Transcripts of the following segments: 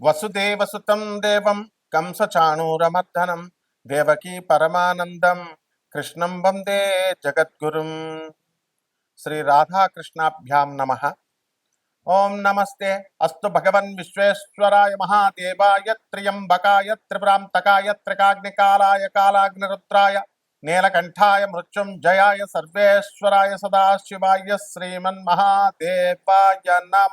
వసుదేవసుతం దేవం కంసచాణూరమర్దనం దేవకీ పరమానందం కృష్ణం వందే జగద్గురుం శ్రీ రాధాకృష్ణాభ్యాం నమ ఓం నమస్తే అస్తు భగవన్ విశ్వేశ్వరాయ మహాదేవాయ త్ర్యంబకాయ త్రిపురాంతకాయ త్రికాగ్నికాలాయ కాలాగ్నిరుద్రాయ నీలకంఠాయ మృత్యుంజయాయ సర్వేశ్వరాయ సదాశివాయ శ్రీమన్మహాదేవాయ నమ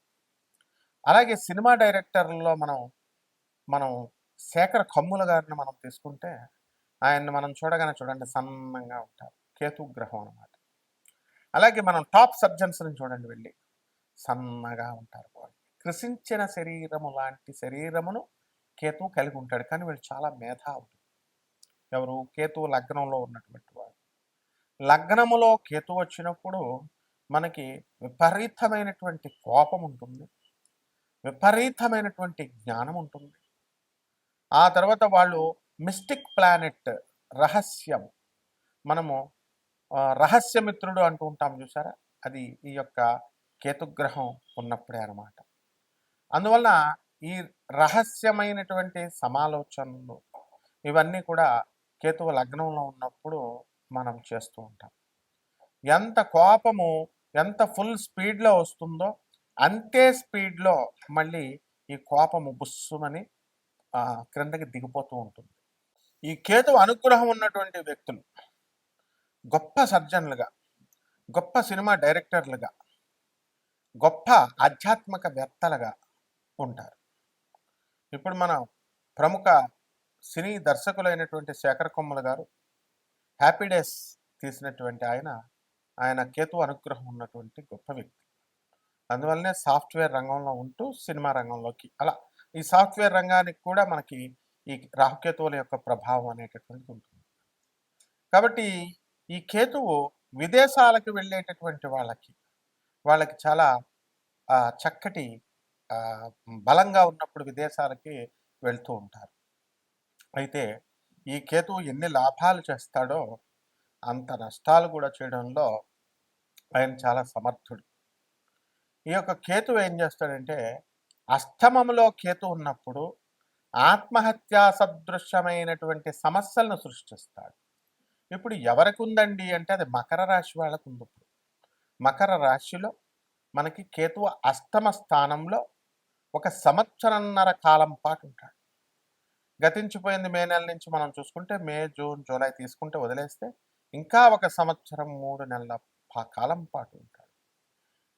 అలాగే సినిమా డైరెక్టర్లలో మనం మనం శేఖర్ కమ్ముల గారిని మనం తీసుకుంటే ఆయన్ని మనం చూడగానే చూడండి సన్నంగా ఉంటారు. కేతు గ్రహం అన్నమాట. అలాగే మనం టాప్ సర్జన్స్ని చూడండి వెళ్ళి. సన్నగా ఉంటారు వాళ్ళు. కృషించిన శరీరము లాంటి శరీరమును కేతువు కలిగి ఉంటాడు. కానీ వీళ్ళు చాలా మేధావులు. ఎవరు? కేతువు లగ్నంలో ఉన్నటువంటి వాడు లగ్నములో కేతు వచ్చినప్పుడు మనకి విపరీతమైనటువంటి కోపం ఉంటుంది. విపరీతమైనటువంటి జ్ఞానం ఉంటుంది. ఆ తర్వాత వాళ్ళు మిస్టిక్ ప్లానెట్ రహస్యం. మనము రహస్యమిత్రుడు అంటూ ఉంటాం చూసారా? అది ఈ యొక్క కేతుగ్రహం ఉన్నప్పుడే అనమాట అందువలన ఈ రహస్యమైనటువంటి సమాలోచనలు ఇవన్నీ కూడా కేతువు లగ్నంలో ఉన్నప్పుడు మనం చేస్తూ ఉంటాం. ఎంత కోపము ఎంత ఫుల్ స్పీడ్లో వస్తుందో అంతే స్పీడ్లో మళ్ళీ ఈ కోపము బుస్సుమని క్రిందకి దిగిపోతూ ఉంటుంది. ఈ కేతు అనుగ్రహం ఉన్నటువంటి వ్యక్తులు గొప్ప సర్జన్లుగా గొప్ప సినిమా డైరెక్టర్లుగా గొప్ప ఆధ్యాత్మికవేత్తలుగా ఉంటారు. ఇప్పుడు మనం ప్రముఖ సినీ దర్శకులైనటువంటి శేఖర్ కొమ్మల గారు హ్యాపీ డేస్ తీసినటువంటి ఆయన ఆయన కేతు అనుగ్రహం ఉన్నటువంటి గొప్ప వ్యక్తి. అందువల్లనే సాఫ్ట్వేర్ రంగంలో ఉంటూ సినిమా రంగంలోకి అలా ఈ సాఫ్ట్వేర్ రంగానికి కూడా మనకి ఈ రాహుకేతువుల యొక్క ప్రభావం అనేటటువంటిది ఉంటుంది. కాబట్టి ఈ కేతువు విదేశాలకు వెళ్ళేటటువంటి వాళ్ళకి వాళ్ళకి చాలా చక్కటి బలంగా ఉన్నప్పుడు విదేశాలకి వెళ్తూ ఉంటారు. అయితే ఈ కేతువు ఎన్ని లాభాలు చేస్తాడో అంత నష్టాలు కూడా చేయడంలో ఆయన చాలా సమర్థుడు. ఈ యొక్క కేతు ఏం చేస్తాడంటే అష్టమంలో కేతు ఉన్నప్పుడు ఆత్మహత్యా సదృశ్యమైనటువంటి సమస్యలను సృష్టిస్తాడు. ఇప్పుడు ఎవరికి ఉందండి అంటే అది మకర రాశి వాళ్ళకు ఉంది ఇప్పుడు. మకర రాశిలో మనకి కేతువు అష్టమ స్థానంలో ఒక సంవత్సరన్నర కాలం పాటు ఉంటాడు. గతించిపోయింది మే నెల నుంచి మనం చూసుకుంటే మే జూన్ జూలై తీసుకుంటే వదిలేస్తే ఇంకా ఒక సంవత్సరం మూడు నెలల కాలం పాటు ఉంటాడు.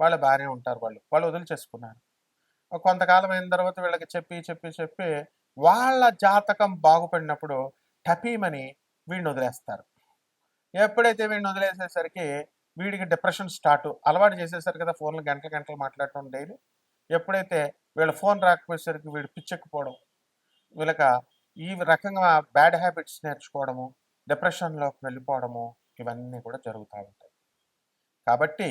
వాళ్ళు భార్య ఉంటారు వాళ్ళు. వాళ్ళు వదిలిచేసుకున్నారు. చేసుకున్నారు కొంతకాలం అయిన తర్వాత వీళ్ళకి చెప్పి చెప్పి చెప్పి వాళ్ళ జాతకం బాగుపడినప్పుడు టపీమని వీడిని వదిలేస్తారు. ఎప్పుడైతే వీడిని వదిలేసేసరికి వీడికి డిప్రెషన్ స్టార్ట్ అలవాటు చేసేసరికి కదా ఫోన్లు గంటలు గంటలు మాట్లాడటం డైలీ. ఎప్పుడైతే వీళ్ళ ఫోన్ రాకపోయేసరికి వీడు పిచ్చెక్కిపోవడం వీళ్ళక ఈ రకంగా బ్యాడ్ హ్యాబిట్స్ నేర్చుకోవడము డిప్రెషన్లోకి వెళ్ళిపోవడము ఇవన్నీ కూడా జరుగుతూ ఉంటాయి. కాబట్టి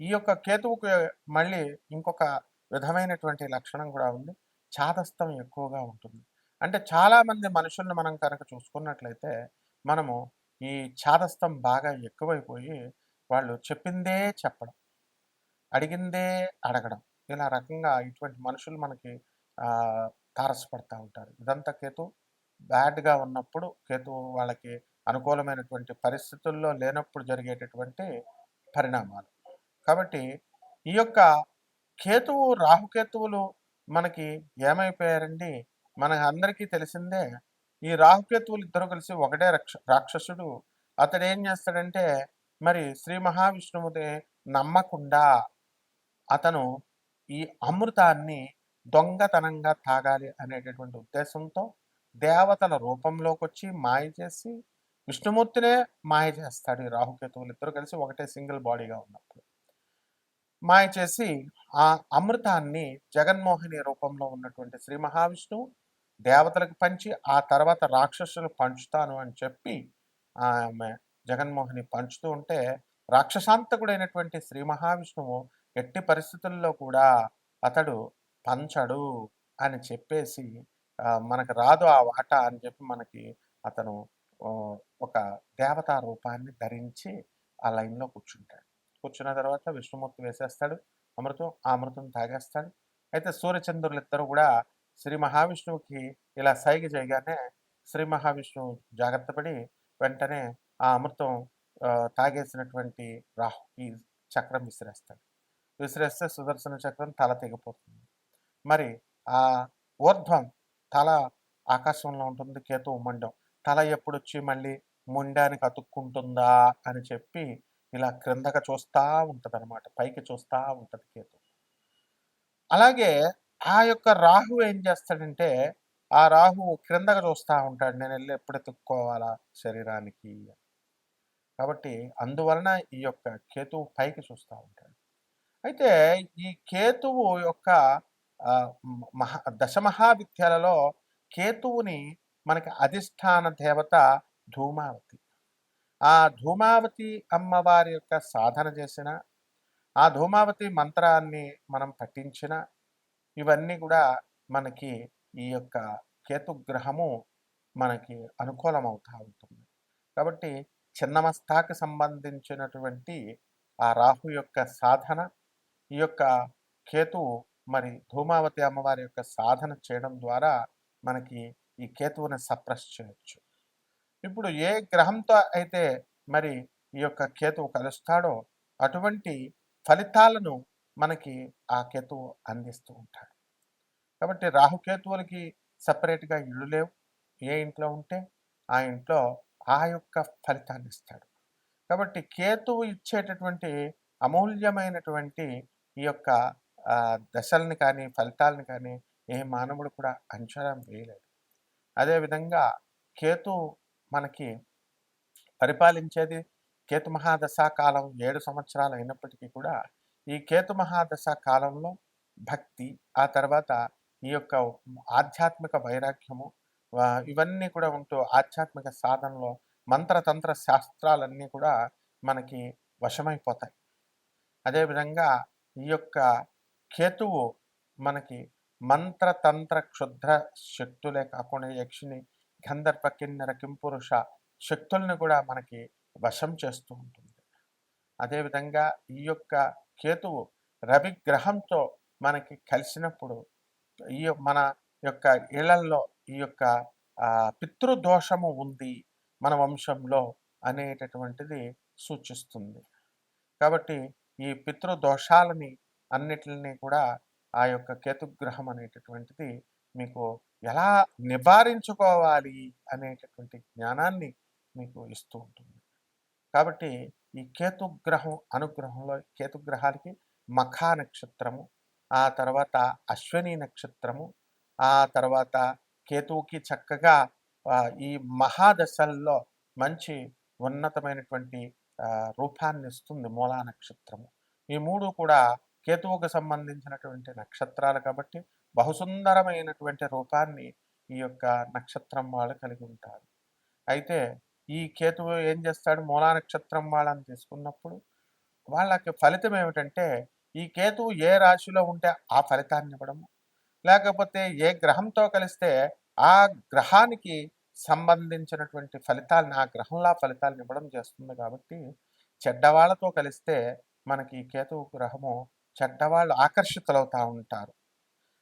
ఈ యొక్క కేతువుకు మళ్ళీ ఇంకొక విధమైనటువంటి లక్షణం కూడా ఉంది. చాదస్తం ఎక్కువగా ఉంటుంది. అంటే చాలామంది మనుషుల్ని మనం కనుక చూసుకున్నట్లయితే మనము ఈ చాదస్తం బాగా ఎక్కువైపోయి వాళ్ళు చెప్పిందే చెప్పడం అడిగిందే అడగడం ఇలా రకంగా ఇటువంటి మనుషులు మనకి తారసపడతా ఉంటారు. ఇదంతా కేతు బ్యాడ్గా ఉన్నప్పుడు కేతు వాళ్ళకి అనుకూలమైనటువంటి పరిస్థితుల్లో లేనప్పుడు జరిగేటటువంటి పరిణామాలు. కాబట్టి ఈ యొక్క కేతువు రాహుకేతువులు మనకి ఏమైపోయారండి? మన అందరికీ తెలిసిందే ఈ రాహుకేతువులు ఇద్దరు కలిసి ఒకటే రక్ష రాక్షసుడు. అతడు ఏం చేస్తాడంటే మరి శ్రీ మహావిష్ణువుని నమ్మకుండా అతను ఈ అమృతాన్ని దొంగతనంగా తాగాలి అనేటటువంటి ఉద్దేశంతో దేవతల రూపంలోకి వచ్చి మాయ చేసి విష్ణుమూర్తినే మాయ చేస్తాడు ఈ రాహుకేతువులు. ఇద్దరు కలిసి ఒకటే సింగిల్ బాడీగా ఉన్నప్పుడు. మాయ చేసి ఆ అమృతాన్ని జగన్మోహిని రూపంలో ఉన్నటువంటి శ్రీ మహావిష్ణువు దేవతలకు పంచి ఆ తర్వాత రాక్షసులు పంచుతాను అని చెప్పి ఆమె జగన్మోహిని పంచుతూ ఉంటే రాక్షసాంతకుడైనటువంటి శ్రీ మహావిష్ణువు ఎట్టి పరిస్థితుల్లో కూడా అతడు పంచడు అని చెప్పేసి మనకు రాదు ఆ వాట అని చెప్పి మనకి అతను ఒక దేవతా రూపాన్ని ధరించి ఆ లైన్లో కూర్చుంటాడు. కూర్చున్న తర్వాత విష్ణుమూర్తి వేసేస్తాడు అమృతం ఆ అమృతం తాగేస్తాడు. అయితే సూర్యచంద్రులు ఇద్దరు కూడా శ్రీ మహావిష్ణువుకి ఇలా సైగ చేయగానే శ్రీ మహావిష్ణువు జాగ్రత్త పడి వెంటనే ఆ అమృతం తాగేసినటువంటి రాహుకి చక్రం విసిరేస్తాడు. విసిరేస్తే సుదర్శన చక్రం తల తెగిపోతుంది. మరి ఆ ఊర్ధ్వం తల ఆకాశంలో ఉంటుంది కేతు మండం తల ఎప్పుడొచ్చి మళ్ళీ ముండానికి అతుక్కుంటుందా అని చెప్పి ఇలా క్రిందక చూస్తూ ఉంటుంది అనమాట పైకి చూస్తూ ఉంటుంది కేతు. అలాగే ఆ యొక్క రాహు ఏం చేస్తాడంటే ఆ రాహు క్రిందగా చూస్తూ ఉంటాడు. నేను వెళ్ళి ఎప్పుడు ఎత్తుక్కోవాలా శరీరానికి కాబట్టి అందువలన ఈ యొక్క కేతువు పైకి చూస్తూ ఉంటాడు. అయితే ఈ కేతువు యొక్క మహా దశమహావిద్యాలలో కేతువుని మనకి అధిష్టాన దేవత ధూమావతి. ఆ ధూమావతి అమ్మవారి యొక్క సాధన చేసిన ఆ ధూమావతి మంత్రాన్ని మనం పఠించిన ఇవన్నీ కూడా మనకి ఈ యొక్క కేతుగ్రహము మనకి అనుకూలమవుతూ ఉంటుంది. కాబట్టి చిన్నమస్తాకి సంబంధించినటువంటి ఆ రాహు యొక్క సాధన ఈ యొక్క కేతు మరి ధూమావతి అమ్మవారి యొక్క సాధన చేయడం ద్వారా మనకి ఈ కేతువుని సప్రెస్ చేయొచ్చు. ఇప్పుడు ఏ గ్రహంతో అయితే మరి ఈ యొక్క కేతువు కలుస్తాడో అటువంటి ఫలితాలను మనకి ఆ కేతువు అందిస్తూ ఉంటాడు. కాబట్టి రాహుకేతువులకి సపరేట్గా ఇళ్ళు లేవు. ఏ ఇంట్లో ఉంటే ఆ ఇంట్లో ఆ యొక్క ఫలితాన్ని ఇస్తాడు. కాబట్టి కేతువు ఇచ్చేటటువంటి అమూల్యమైనటువంటి ఈ యొక్క దశల్ని కానీ ఫలితాలను కానీ ఏ మానవుడు కూడా అంచనా వేయలేదు. అదేవిధంగా కేతు మనకి పరిపాలించేది కేతు మహాదశా కాలం ఏడు సంవత్సరాలు అయినప్పటికీ కూడా ఈ కేతు మహాదశా కాలంలో భక్తి ఆ తర్వాత ఈ యొక్క ఆధ్యాత్మిక వైరాగ్యము ఇవన్నీ కూడా ఉంటూ ఆధ్యాత్మిక సాధనలో మంత్రతంత్ర శాస్త్రాలన్నీ కూడా మనకి వశమైపోతాయి. అదేవిధంగా ఈ యొక్క కేతువు మనకి మంత్రతంత్ర క్షుద్ర శక్తులే కాకుండా యక్షిని గంధర్వ కిన్నెర కింపురుష శక్తుల్ని కూడా మనకి వశం చేస్తూ ఉంటుంది. అదేవిధంగా ఈ యొక్క కేతువు రవి గ్రహంతో మనకి కలిసినప్పుడు ఈ మన యొక్క ఇళ్ళల్లో ఈ యొక్క పితృదోషము ఉంది మన వంశంలో అనేటటువంటిది సూచిస్తుంది. కాబట్టి ఈ పితృదోషాలని అన్నిటిని కూడా ఆ యొక్క కేతుగ్రహం అనేటటువంటిది మీకు ఎలా నివారించుకోవాలి అనేటటువంటి జ్ఞానాన్ని మీకు ఇస్తూ ఉంటుంది. కాబట్టి ఈ కేతుగ్రహం అనుగ్రహంలో కేతుగ్రహాలకి మఖా నక్షత్రము ఆ తర్వాత అశ్వని నక్షత్రము ఆ తర్వాత కేతువుకి చక్కగా ఈ మహాదశల్లో మంచి ఉన్నతమైనటువంటి రూపాన్ని ఇస్తుంది మూలా నక్షత్రము. ఈ మూడు కూడా కేతువుకు సంబంధించినటువంటి నక్షత్రాలు కాబట్టి బహుసుందరమైనటువంటి రూపాన్ని ఈ యొక్క నక్షత్రం వాళ్ళు కలిగి ఉంటారు. అయితే ఈ కేతువు ఏం చేస్తాడు? మూలా నక్షత్రం వాళ్ళని తీసుకున్నప్పుడు వాళ్ళకి ఫలితం ఏమిటంటే ఈ కేతువు ఏ రాశిలో ఉంటే ఆ ఫలితాన్ని ఇవ్వడము. లేకపోతే ఏ గ్రహంతో కలిస్తే ఆ గ్రహానికి సంబంధించినటువంటి ఫలితాలను ఆ గ్రహంలా ఫలితాలను ఇవ్వడం చేస్తుంది కాబట్టి చెడ్డవాళ్ళతో కలిస్తే మనకి ఈ కేతు గ్రహము చెడ్డవాళ్ళు ఆకర్షితులవుతూ ఉంటారు.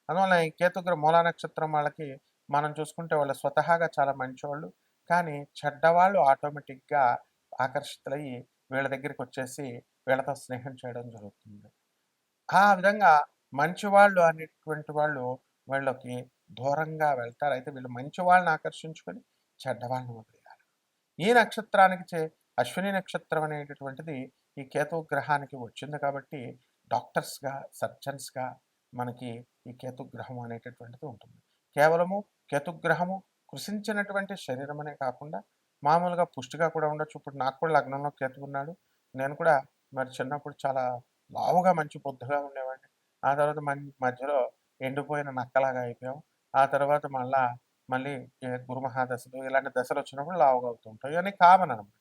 అందువల్ల ఈ కేతు గ్రహ మూలా నక్షత్రం వాళ్ళకి మనం చూసుకుంటే వాళ్ళు స్వతహాగా చాలా మంచివాళ్ళు కానీ చెడ్డవాళ్ళు ఆటోమేటిక్గా ఆకర్షితులయ్యి వీళ్ళ దగ్గరికి వచ్చేసి వీళ్ళతో స్నేహం చేయడం జరుగుతుంది. ఆ విధంగా మంచివాళ్ళు అనేటువంటి వాళ్ళు వీళ్ళకి దూరంగా వెళ్తారు. అయితే వీళ్ళు మంచి వాళ్ళని ఆకర్షించుకొని చెడ్డవాళ్ళని వదిలేయాలి. ఈ నక్షత్రానికి చే అశ్విని నక్షత్రం అనేటటువంటిది ఈ కేతు గ్రహానికి వచ్చింది కాబట్టి డాక్టర్స్గా సర్జన్స్గా మనకి ఈ కేతుగ్రహం అనేటటువంటిది ఉంటుంది. కేవలము కేతుగ్రహము కృషించినటువంటి శరీరం అనే కాకుండా మామూలుగా పుష్టిగా కూడా ఉండొచ్చు. ఇప్పుడు నాకు కూడా లగ్నంలో కేతు ఉన్నాడు. నేను కూడా మరి చిన్నప్పుడు చాలా లావుగా మంచి బొద్దుగా ఉండేవాడిని. ఆ తర్వాత మన్ మధ్యలో ఎండిపోయిన నక్కలాగా అయిపోయాం. ఆ తర్వాత మళ్ళా మళ్ళీ ఈ గురు మహాదశలు ఇలాంటి దశలు వచ్చినప్పుడు లావుగా అవుతూ ఉంటాయి. ఇవన్నీ కామన్ అనమాట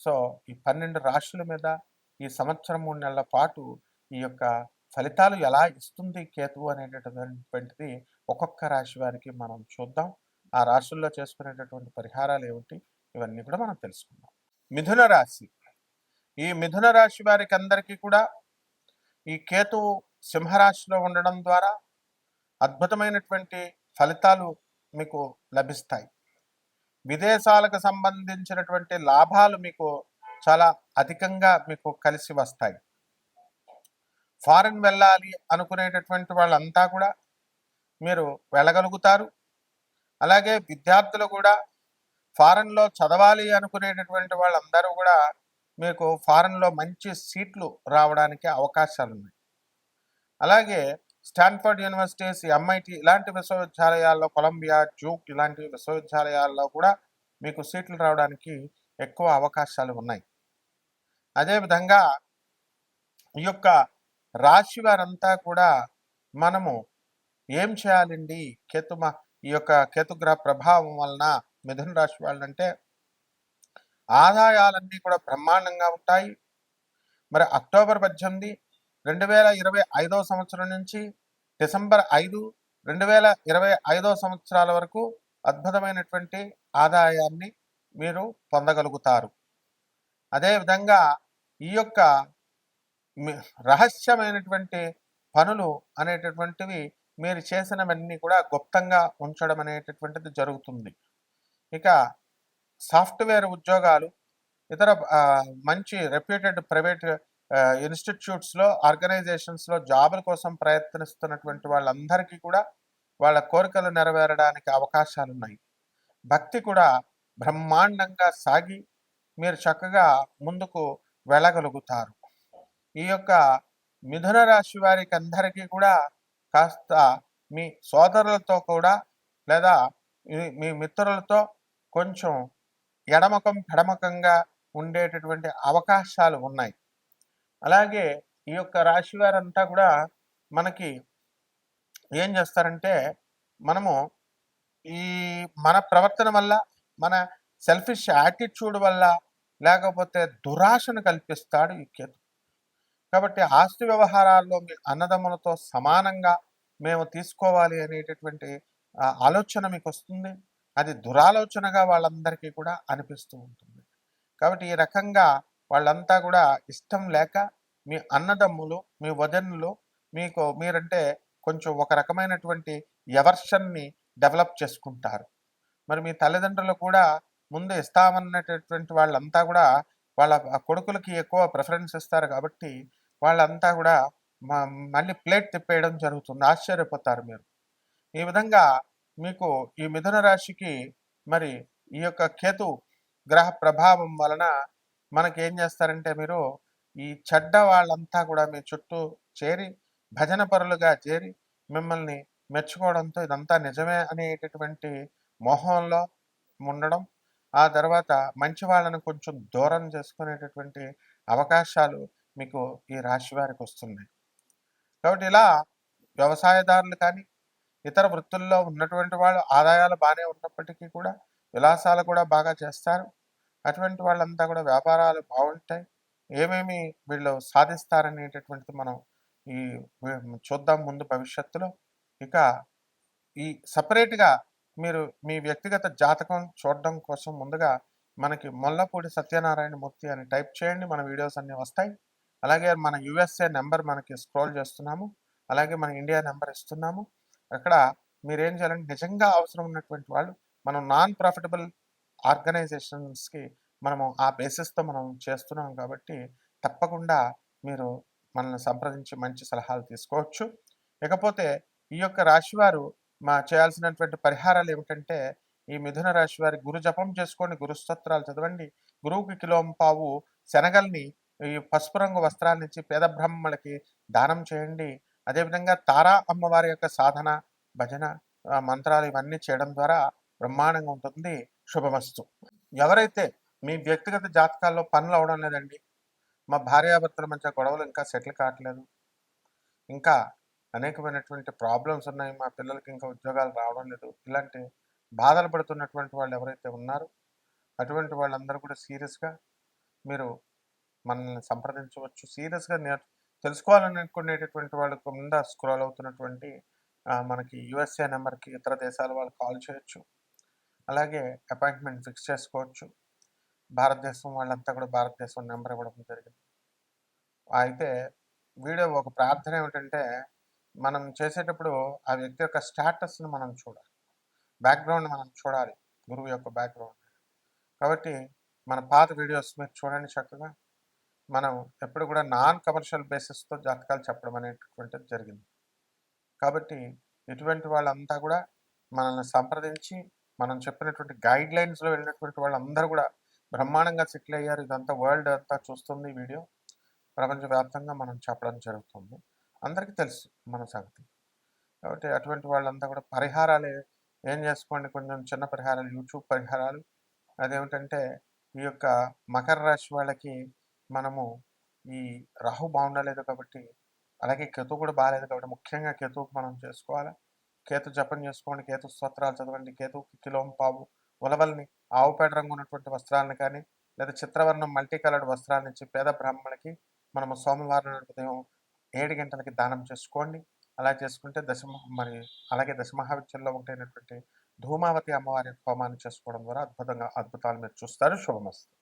సో ఈ పన్నెండు రాశుల మీద ఈ సంవత్సరం మూడు నెలల పాటు ఈ యొక్క ఫలితాలు ఎలా ఇస్తుంది కేతువు అనేటటువంటిది ఒక్కొక్క రాశి వారికి మనం చూద్దాం. ఆ రాశుల్లో చేసుకునేటటువంటి పరిహారాలు ఏమిటి? ఇవన్నీ కూడా మనం తెలుసుకుందాం. మిథున రాశి. ఈ మిథున రాశి వారికి అందరికీ కూడా ఈ కేతువు సింహరాశిలో ఉండడం ద్వారా అద్భుతమైనటువంటి ఫలితాలు మీకు లభిస్తాయి. విదేశాలకు సంబంధించినటువంటి లాభాలు మీకు చాలా అధికంగా మీకు కలిసి వస్తాయి. ఫారెన్ వెళ్ళాలి అనుకునేటటువంటి వాళ్ళంతా కూడా మీరు వెళ్ళగలుగుతారు. అలాగే విద్యార్థులు కూడా ఫారెన్లో చదవాలి అనుకునేటటువంటి వాళ్ళందరూ కూడా మీకు ఫారెన్లో మంచి సీట్లు రావడానికి అవకాశాలు ఉన్నాయి అలాగే స్టాన్ఫర్డ్ యూనివర్సిటీస్ ఎంఐటి ఇలాంటి విశ్వవిద్యాలయాల్లో కొలంబియా జూక్ ఇలాంటి విశ్వవిద్యాలయాల్లో కూడా మీకు సీట్లు రావడానికి ఎక్కువ అవకాశాలు ఉన్నాయి. అదేవిధంగా ఈ యొక్క రాశి వారంతా కూడా మనము ఏం చేయాలండి? కేతుమ ఈ యొక్క కేతుగ్రహ ప్రభావం వలన మిథున రాశి వాళ్ళంటే ఆదాయాలన్నీ కూడా బ్రహ్మాండంగా ఉంటాయి. మరి అక్టోబర్ పద్దెనిమిది రెండు వేల ఇరవై ఐదో సంవత్సరం నుంచి డిసెంబర్ ఐదు రెండు వేల ఇరవై ఐదో సంవత్సరాల వరకు అద్భుతమైనటువంటి ఆదాయాన్ని మీరు పొందగలుగుతారు. అదేవిధంగా ఈ యొక్క రహస్యమైనటువంటి పనులు అనేటటువంటివి మీరు చేసినవన్నీ కూడా గుప్తంగా ఉంచడం అనేటటువంటిది జరుగుతుంది. ఇక సాఫ్ట్వేర్ ఉద్యోగాలు ఇతర మంచి రెప్యూటెడ్ ప్రైవేట్ ఇన్స్టిట్యూట్స్లో ఆర్గనైజేషన్స్లో జాబుల కోసం ప్రయత్నిస్తున్నటువంటి వాళ్ళందరికీ కూడా వాళ్ళ కోరికలు నెరవేరడానికి అవకాశాలు ఉన్నాయి భక్తి కూడా బ్రహ్మాండంగా సాగి మీరు చక్కగా ముందుకు వెళ్ళగలుగుతారు. ఈ యొక్క మిథున రాశి వారికి అందరికీ కూడా కాస్త మీ సోదరులతో కూడా లేదా మీ- మిత్రులతో కొంచెం ఎడమకం పెడమకంగా ఉండేటటువంటి అవకాశాలు ఉన్నాయి. అలాగే ఈ యొక్క రాశి వారంతా కూడా మనకి ఏం చేస్తారంటే మనము ఈ మన ప్రవర్తన వల్ల మన సెల్ఫిష్ యాటిట్యూడ్ వల్ల లేకపోతే దురాశను కల్పిస్తాడు ఈ కేతు. కాబట్టి ఆస్తి వ్యవహారాల్లో మీ అన్నదమ్ములతో సమానంగా మేము తీసుకోవాలి అనేటటువంటి ఆలోచన మీకు వస్తుంది అది దురాలోచనగా వాళ్ళందరికీ కూడా అనిపిస్తూ ఉంటుంది. కాబట్టి ఈ రకంగా వాళ్ళంతా కూడా ఇష్టం లేక మీ అన్నదమ్ములు మీ వదనులు మీకు మీరంటే కొంచెం ఒక రకమైనటువంటి ఎవర్షన్ని డెవలప్ చేసుకుంటారు. మరి మీ తల్లిదండ్రులు కూడా ముందు ఇస్తామన్నటువంటి వాళ్ళంతా కూడా వాళ్ళ కొడుకులకి ఎక్కువ ప్రిఫరెన్స్ ఇస్తారు కాబట్టి వాళ్ళంతా కూడా మ- మళ్ళీ ప్లేట్ తిప్పేయడం జరుగుతుంది. ఆశ్చర్యపోతారు మీరు. ఈ విధంగా మీకు ఈ మిథున రాశికి మరి ఈ యొక్క కేతు గ్రహ ప్రభావం వలన మనకి ఏం చేస్తారంటే మీరు ఈ చెడ్డ వాళ్ళంతా కూడా మీ చుట్టూ చేరి భజన పరులుగా చేరి మిమ్మల్ని మెచ్చుకోవడంతో ఇదంతా నిజమే అనేటటువంటి మోహంలో ఉండడం ఆ తర్వాత మంచి వాళ్ళని కొంచెం దూరం చేసుకునేటటువంటి అవకాశాలు మీకు ఈ రాశి వారికి వస్తున్నాయి. కాబట్టి ఇలా వ్యవసాయదారులు కానీ ఇతర వృత్తుల్లో ఉన్నటువంటి వాళ్ళు ఆదాయాలు బాగానే ఉన్నప్పటికీ కూడా విలాసాలు కూడా బాగా చేస్తారు. అటువంటి వాళ్ళంతా కూడా వ్యాపారాలు బాగుంటాయి. ఏమేమి వీళ్ళు సాధిస్తారనేటటువంటిది మనం ఈ చూద్దాం ముందు భవిష్యత్తులో. ఇక ఈ సపరేట్గా మీరు మీ వ్యక్తిగత జాతకం చూడడం కోసం ముందుగా మనకి మొల్లపూడి సత్యనారాయణ మూర్తి అని టైప్ చేయండి. మన వీడియోస్ అన్నీ వస్తాయి. అలాగే మన యుఎస్ఏ నెంబర్ మనకి స్క్రోల్ చేస్తున్నాము. అలాగే మన ఇండియా నెంబర్ ఇస్తున్నాము. అక్కడ మీరేం చేయాలంటే నిజంగా అవసరం ఉన్నటువంటి వాళ్ళు మనం నాన్ ప్రాఫిటబుల్ ఆర్గనైజేషన్స్కి మనము ఆ బేసిస్తో మనం చేస్తున్నాం కాబట్టి తప్పకుండా మీరు మనల్ని సంప్రదించి మంచి సలహాలు తీసుకోవచ్చు. ఇకపోతే ఈ యొక్క రాశివారు మా చేయాల్సినటువంటి పరిహారాలు ఏమిటంటే ఈ మిథున రాశి వారి గురు జపం చేసుకోండి గురుస్తోత్రాలు చదవండి. గురువుకి కిలోం పావు శనగల్ని ఈ పసుపు రంగు వస్త్రాలు ఇచ్చి పేద బ్రాహ్మణులకి దానం చేయండి. అదేవిధంగా తారా అమ్మవారి యొక్క సాధన భజన మంత్రాలు ఇవన్నీ చేయడం ద్వారా బ్రహ్మాండంగా ఉంటుంది. శుభమస్తు. ఎవరైతే మీ వ్యక్తిగత జాతకాల్లో పనులు అవడం లేదండి మా భార్యాభర్తల మధ్య గొడవలు ఇంకా సెటిల్ కావట్లేదు. ఇంకా అనేకమైనటువంటి ప్రాబ్లమ్స్ ఉన్నాయి. మా పిల్లలకి ఇంకా ఉద్యోగాలు రావడం లేదు. ఇలాంటి బాధలు పడుతున్నటువంటి వాళ్ళు ఎవరైతే ఉన్నారో అటువంటి వాళ్ళందరూ కూడా సీరియస్గా మీరు మనల్ని సంప్రదించవచ్చు. సీరియస్గా నేర్ తెలుసుకోవాలని అనుకునేటటువంటి వాళ్ళ కింద స్క్రోల్ అవుతున్నటువంటి మనకి యుఎస్ఏ నెంబర్కి ఇతర దేశాల వాళ్ళు కాల్ చేయొచ్చు. అలాగే అపాయింట్మెంట్ ఫిక్స్ చేసుకోవచ్చు. భారతదేశం వాళ్ళంతా కూడా భారతదేశం నెంబర్ ఇవ్వడం జరిగింది. అయితే వీడియో ఒక ప్రార్థన ఏమిటంటే మనం చేసేటప్పుడు ఆ వ్యక్తి యొక్క స్టాటస్ని మనం చూడాలి. బ్యాక్గ్రౌండ్ మనం చూడాలి. గురువు యొక్క బ్యాక్గ్రౌండ్. కాబట్టి మన పాత వీడియోస్ మీరు చూడండి చక్కగా. మనం ఎప్పుడు కూడా నాన్ కమర్షియల్ బేసిస్తో జాతకాలు చెప్పడం అనేటటువంటిది జరిగింది. కాబట్టి ఇటువంటి వాళ్ళంతా కూడా మనల్ని సంప్రదించి మనం చెప్పినటువంటి గైడ్ లైన్స్లో వెళ్ళినటువంటి వాళ్ళందరూ కూడా బ్రహ్మాండంగా సెటిల్ అయ్యారు. ఇదంతా వరల్డ్ అంతా చూస్తుంది వీడియో. ప్రపంచవ్యాప్తంగా మనం చెప్పడం జరుగుతుంది. అందరికీ తెలుసు మన సంగతి. కాబట్టి అటువంటి వాళ్ళంతా కూడా పరిహారాలు ఏం చేసుకోండి కొంచెం చిన్న పరిహారాలు యూట్యూబ్ పరిహారాలు. అదేమిటంటే ఈ యొక్క మకర రాశి వాళ్ళకి మనము ఈ రాహు బాగుండలేదు కాబట్టి అలాగే కేతు కూడా బాగాలేదు కాబట్టి ముఖ్యంగా కేతువుకి మనం చేసుకోవాలి? కేతు జపం చేసుకోండి కేతు స్తోత్రాలు చదవండి కేతువుకి కిలోం పావు ఉలవల్ని ఆవుపేట రంగు ఉన్నటువంటి వస్త్రాలను కానీ లేదా చిత్రవర్ణం మల్టీ కలర్డ్ వస్త్రాలను ఇచ్చి పేద బ్రాహ్మణులకి మనము సోమవారం ఉదయం ఏడు గంటలకి దానం చేసుకోండి. అలా చేసుకుంటే దశమ మరి అలాగే దశమహావిద్యంలో ఒకటైనటువంటి ధూమావతి అమ్మవారి హోమాన్ని చేసుకోవడం ద్వారా అద్భుతంగా అద్భుతాలు మీరు చూస్తారు. శుభమస్తు.